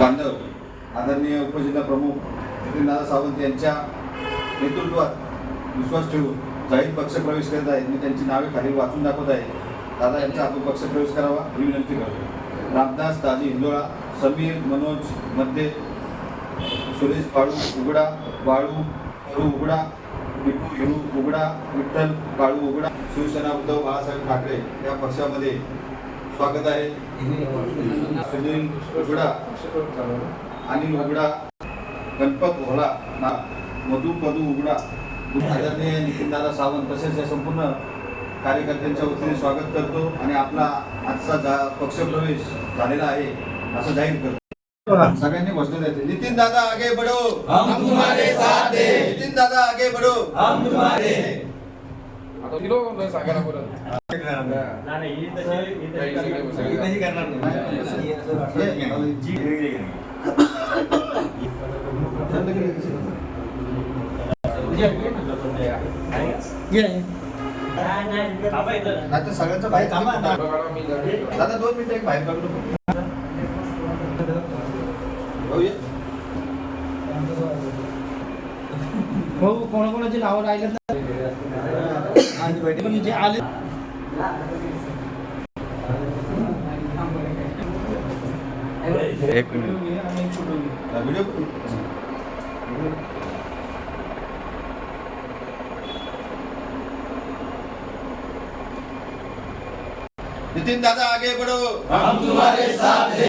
बांधव आदरणीय उपजिल्हा प्रमुख नितीनदादा सावंत यांच्या नेतृत्वात विश्वास ठेवून जाहीर पक्षप्रवेश करत आहेत. मी त्यांची नावे खाली वाचून दाखवत आहे. दादा यांचा आपण पक्षप्रवेश करावा ही विनंती करतो. रामदास दाजी हिंदोळा समीर मनोजमध्ये सुरेश बाळू उघडा बाळू करू उघडा विपू हिरू उघडा विठ्ठल बाळू उघडा शिवसेना उद्धव बाळासाहेब ठाकरे या पक्षामध्ये स्वागत आहे. सुनील उघडा अनिल उघडा गणपत भोला ना मधु मधु उघडा आदरणीय नितीनदादा सावंत तसेच या संपूर्ण कार्यकर्त्यांच्या वतीने स्वागत करतो आणि आपला आजचा जा पक्षप्रवेश झालेला आहे असं जाहीर करतो. सगळ्यांनी घोषणा द्यायची. नितीन दादा आगे बढो. हम तुम्हारे साथ हैं. नितीन दादा आगे बढो. हम तुम्हारे आता दिलो सगळ्यांचं बाहेर थांबा दादा दोन मिनिटं एक बाहेर भाऊ हो कोणाकोणाची नावं राहिले पण जे आले एक मिनिट. नितीन दादा आगे बढ़ो। हम तुम्हारे साथ हैं।